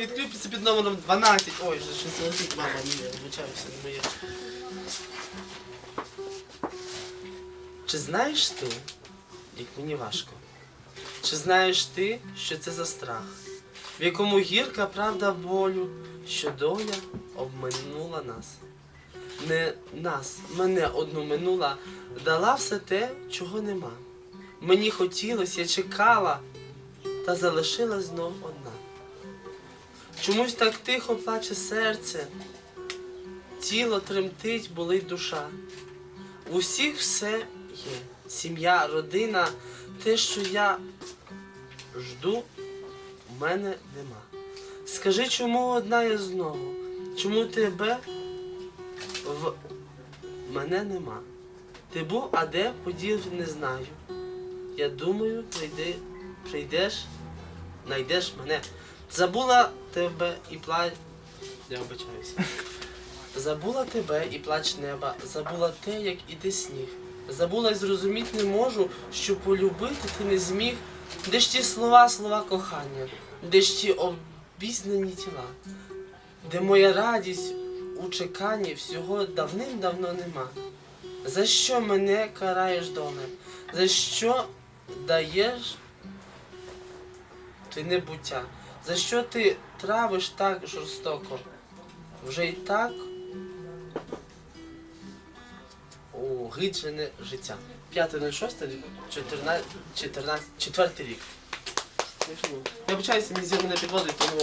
який відкрився під номером 12. Ой, вже щось летить, мама, ні, вибачаюся, не моє. Чи знаєш ти, як мені важко? Чи знаєш ти, що це за страх, в якому гірка правда болю, що доля обминула нас? Не нас, мене одну минула, дала все те, чого нема. Мені хотілося, я чекала, та залишилась знов одна. Чомусь так тихо плаче серце, тіло тремтить, болить душа. В усіх все є. Сім'я, родина, те, що я жду, в мене нема. Скажи, чому одна я знову? Чому тебе в мене нема? Ти був, а де подів, не знаю. Я думаю, прийди, прийдеш, знайдеш мене. Забула тебе і плач. Я вибачаюся. Забула тебе і плач неба, забула те, як іде сніг. Забула й зрозуміти не можу, що полюбити ти не зміг. Де ж ті слова, слова кохання, де ж ті обізнані тіла, де моя радість у чеканні всього давним-давно нема. За що мене караєш, доле? За що даєш ти небуття? За що ти травиш так жорстоко? Вже й так угиджене життя. 5.06, 14, 14, 4 рік. Я вибачаюся, мені зір мене підводить, тому